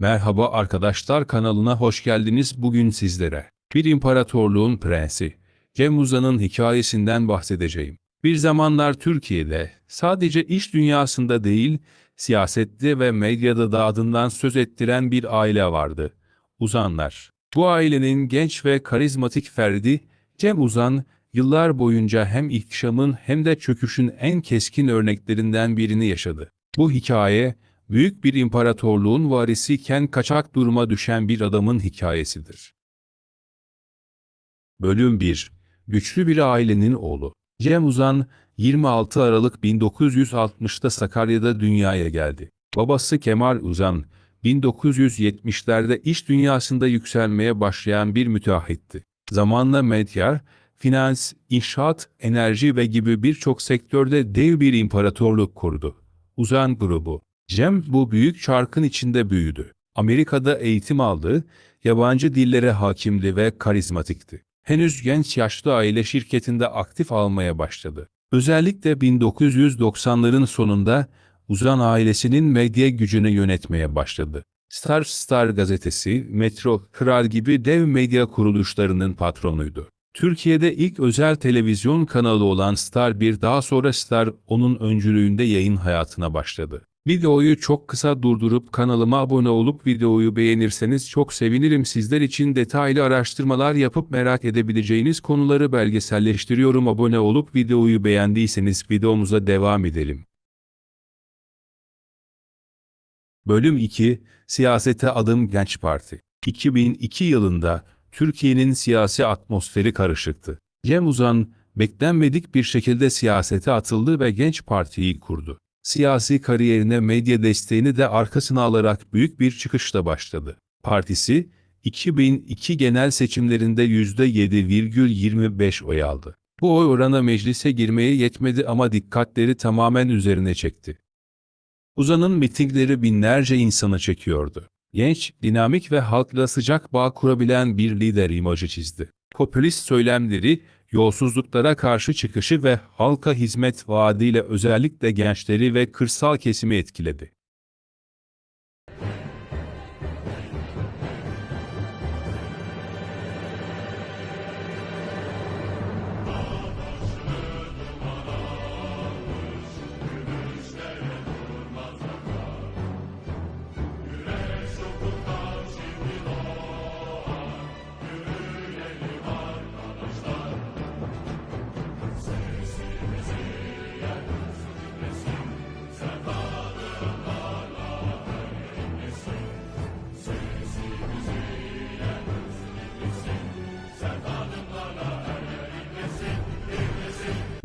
Merhaba arkadaşlar kanalına hoş geldiniz. Bugün sizlere bir imparatorluğun prensi Cem Uzan'ın hikayesinden bahsedeceğim. Bir zamanlar Türkiye'de sadece iş dünyasında değil, siyasette ve medyada da adından söz ettiren bir aile vardı. Uzanlar. Bu ailenin genç ve karizmatik ferdi Cem Uzan, yıllar boyunca hem ihtişamın hem de çöküşün en keskin örneklerinden birini yaşadı. Bu hikaye, büyük bir imparatorluğun varisiyken kaçak duruma düşen bir adamın hikayesidir. Bölüm 1 Güçlü bir ailenin oğlu Cem Uzan, 26 Aralık 1960'da Sakarya'da dünyaya geldi. Babası Kemal Uzan, 1970'lerde iş dünyasında yükselmeye başlayan bir müteahhitti. Zamanla medya, finans, inşaat, enerji ve gibi birçok sektörde dev bir imparatorluk kurdu. Uzan grubu. Cem bu büyük çarkın içinde büyüdü. Amerika'da eğitim aldı, yabancı dillere hakimdi ve karizmatikti. Henüz genç yaşta aile şirketinde aktif almaya başladı. Özellikle 1990'ların sonunda Uzan ailesinin medya gücünü yönetmeye başladı. Star Star gazetesi, Metro, Kral gibi dev medya kuruluşlarının patronuydu. Türkiye'de ilk özel televizyon kanalı olan Star 1 daha sonra Star onun öncülüğünde yayın hayatına başladı. Videoyu çok kısa durdurup kanalıma abone olup videoyu beğenirseniz çok sevinirim. Sizler için detaylı araştırmalar yapıp merak edebileceğiniz konuları belgeselleştiriyorum. Abone olup videoyu beğendiyseniz videomuza devam edelim. Bölüm 2 Siyasete Adım Genç Parti 2002 yılında Türkiye'nin siyasi atmosferi karışıktı. Cem Uzan, beklenmedik bir şekilde siyasete atıldı ve Genç Parti'yi kurdu. Siyasi kariyerine medya desteğini de arkasına alarak büyük bir çıkışla başladı. Partisi, 2002 genel seçimlerinde %7,25 oy aldı. Bu oy oranı meclise girmeye yetmedi ama dikkatleri tamamen üzerine çekti. Uzan'ın mitingleri binlerce insanı çekiyordu. Genç, dinamik ve halkla sıcak bağ kurabilen bir lider imajı çizdi. Popülist söylemleri, yolsuzluklara karşı çıkışı ve halka hizmet vaadiyle özellikle gençleri ve kırsal kesimi etkiledi.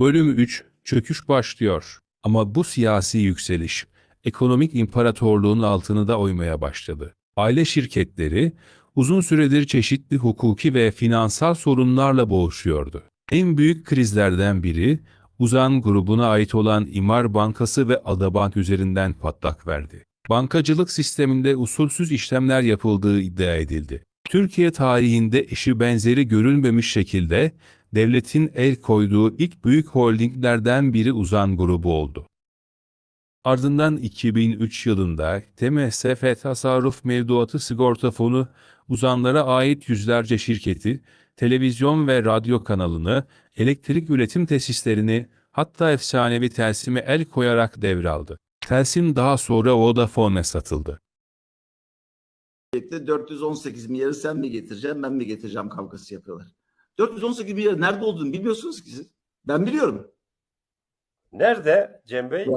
Bölüm 3 Çöküş başlıyor. Ama bu siyasi yükseliş, ekonomik imparatorluğun altını da oymaya başladı. Aile şirketleri, uzun süredir çeşitli hukuki ve finansal sorunlarla boğuşuyordu. En büyük krizlerden biri, Uzan grubuna ait olan İmar Bankası ve Adabank üzerinden patlak verdi. Bankacılık sisteminde usulsüz işlemler yapıldığı iddia edildi. Türkiye tarihinde eşi benzeri görülmemiş şekilde devletin el koyduğu ilk büyük holdinglerden biri Uzan grubu oldu. Ardından 2003 yılında TMSF Tasarruf Mevduatı Sigorta Fonu uzanlara ait yüzlerce şirketi, televizyon ve radyo kanalını, elektrik üretim tesislerini, hatta efsanevi Telsim'e el koyarak devraldı. Telsim daha sonra Vodafone'e satıldı. birlikte 418 milyarı sen mi getireceksin ben mi getireceğim kavgası yapıyorlar. 418 milyar nerede olduğunu bilmiyorsunuz ki siz. Ben biliyorum. Nerede Cem Bey?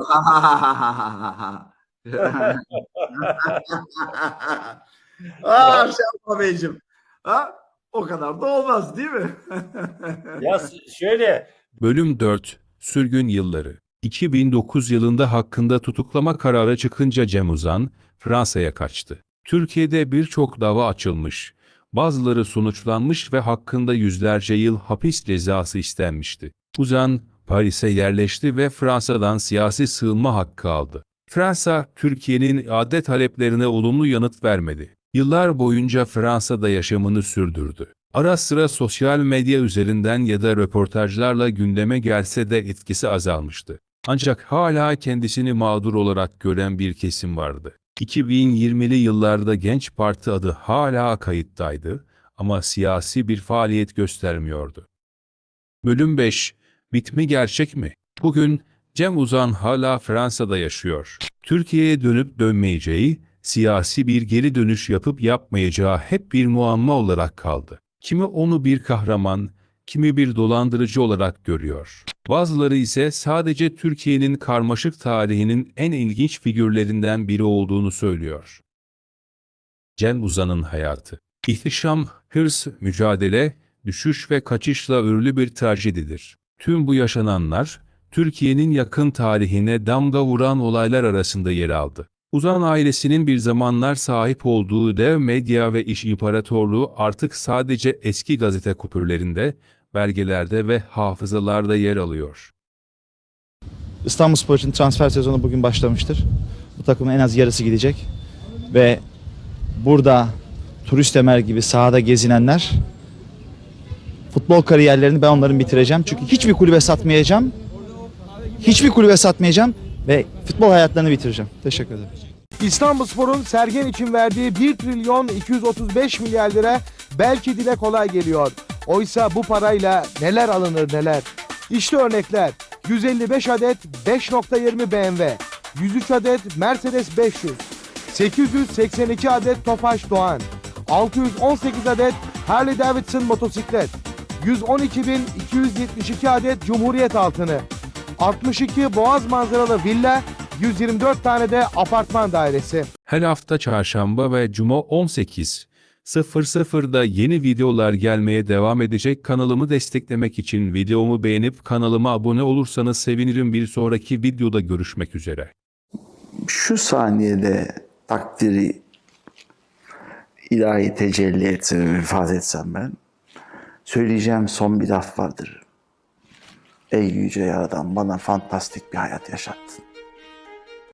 Aa Şahap Beyciğim. Ha? O kadar da olmaz değil mi? Ya şöyle Bölüm 4 Sürgün Yılları 2009 yılında hakkında tutuklama kararı çıkınca Cem Uzan, Fransa'ya kaçtı. Türkiye'de birçok dava açılmış, bazıları sonuçlanmış ve hakkında yüzlerce yıl hapis cezası istenmişti. Uzan, Paris'e yerleşti ve Fransa'dan siyasi sığınma hakkı aldı. Fransa, Türkiye'nin iade taleplerine olumlu yanıt vermedi. Yıllar boyunca Fransa'da yaşamını sürdürdü. Ara sıra sosyal medya üzerinden ya da röportajlarla gündeme gelse de etkisi azalmıştı. Ancak hala kendisini mağdur olarak gören bir kesim vardı. 2020'li yıllarda Genç Parti adı hala kayıttaydı ama siyasi bir faaliyet göstermiyordu. Bölüm 5. Bitmi gerçek mi? Bugün Cem Uzan hala Fransa'da yaşıyor. Türkiye'ye dönüp dönmeyeceği, siyasi bir geri dönüş yapıp yapmayacağı hep bir muamma olarak kaldı. Kimi onu bir kahraman, kimi bir dolandırıcı olarak görüyor. Bazıları ise sadece Türkiye'nin karmaşık tarihinin en ilginç figürlerinden biri olduğunu söylüyor. Cem Uzan'ın hayatı. İhtişam, hırs, mücadele, düşüş ve kaçışla örülü bir trajedidir. Tüm bu yaşananlar, Türkiye'nin yakın tarihine damga vuran olaylar arasında yer aldı. Uzan ailesinin bir zamanlar sahip olduğu dev medya ve iş imparatorluğu artık sadece eski gazete kupürlerinde, belgelerde ve hafızalarda yer alıyor. İstanbulspor için transfer sezonu bugün başlamıştır. Bu takımın en az yarısı gidecek. Ve burada turist Ömer gibi sahada gezinenler futbol kariyerlerini ben onların bitireceğim. Çünkü hiçbir kulübe satmayacağım. Hiçbir kulübe satmayacağım ve futbol hayatlarını bitireceğim. Teşekkür ederim. İstanbulspor'un Sergen için verdiği 1 trilyon 235 milyar lira belki dile kolay geliyor. Oysa bu parayla neler alınır neler. İşte örnekler. 155 adet 5.20 BMW, 103 adet Mercedes 500, 882 adet Tofaş Doğan, 618 adet Harley Davidson motosiklet, 112.272 adet Cumhuriyet altını, 62 boğaz manzaralı villa, 124 tane de apartman dairesi. Her hafta çarşamba ve cuma 18.00'da yeni videolar gelmeye devam edecek kanalımı desteklemek için videomu beğenip kanalıma abone olursanız sevinirim bir sonraki videoda görüşmek üzere. şu saniyede takdiri ilahi tecelli etse ve vefat etsem ben söyleyeceğim son bir laf vardır. Ey yüce yaradan bana fantastik bir hayat yaşattın.